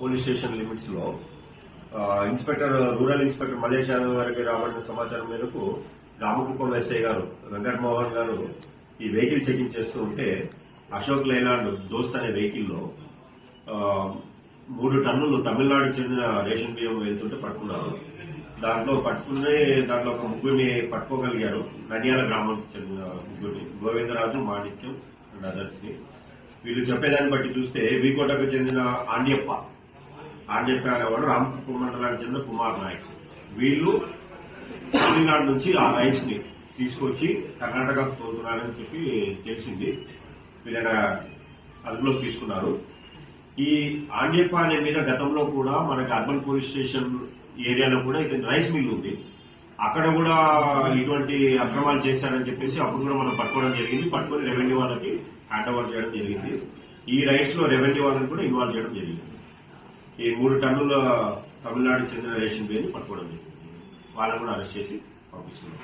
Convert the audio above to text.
Police station లిమిట్స్లో inspector rural inspector Mallesh Yadav గారికి రాబడిన సమాచారం మేరకు రామకుప్పం ఎస్ఐ గారు వెంకటమోహన్ గారు ఈ వెహికల్ చెకింగ్ చేస్తూ ఉంటే అశోక్ లైలాండ్ దోస్త్ అనే వెహికల్లో మూడు టన్నులు తమిళనాడుకు చెందిన రేషన్ బియ్యం వెళ్తుంటే పట్టుకున్నారు. దాంట్లో పట్టుకునే దాంట్లో ఒక ముగ్గురిని పట్టుకోగలిగారు. నడియాల గ్రామానికి చెందిన ముగ్గురిని గోవిందరాజు మాణిక్యం అండ్ అదర్స్ని వీళ్ళు చెప్పేదాన్ని బట్టి చూస్తే వీకోటకు చెందిన ఆండియప్ప ఆండ్యప్ప అనేవాడు రామకృష్ణ మండలానికి చెందిన కుమార్ నాయక్. వీళ్ళు తమిళనాడు నుంచి ఆ రైస్ని తీసుకొచ్చి కర్ణాటకకు తోలుతున్నారని చెప్పి తెలిసింది. వీళ్ళ అదుపులోకి తీసుకున్నారు. ఈ ఆండ్యప్ప అనే మీద గతంలో కూడా మనకి అర్బన్ పోలీస్ స్టేషన్ ఏరియాలో కూడా ఇది రైస్ మిల్ ఉంది. అక్కడ కూడా ఇటువంటి అక్రమాలు చేశారని చెప్పేసి అప్పుడు కూడా మనం పట్టుకోవడం జరిగింది. పట్టుకొని రెవెన్యూ వాళ్ళకి హ్యాండ్ ఓవర్ చేయడం జరిగింది. ఈ రైట్స్లో రెవెన్యూ వాళ్ళని కూడా ఇన్వాల్వ్ చేయడం జరిగింది. ఈ మూడు టన్నుల తమిళనాడు చెందిన రేషన్ బియ్యాన్ని పట్టుకోవడం జరిగింది. వాళ్ళని కూడా అరెస్ట్ చేసి పంపిస్తున్నాం.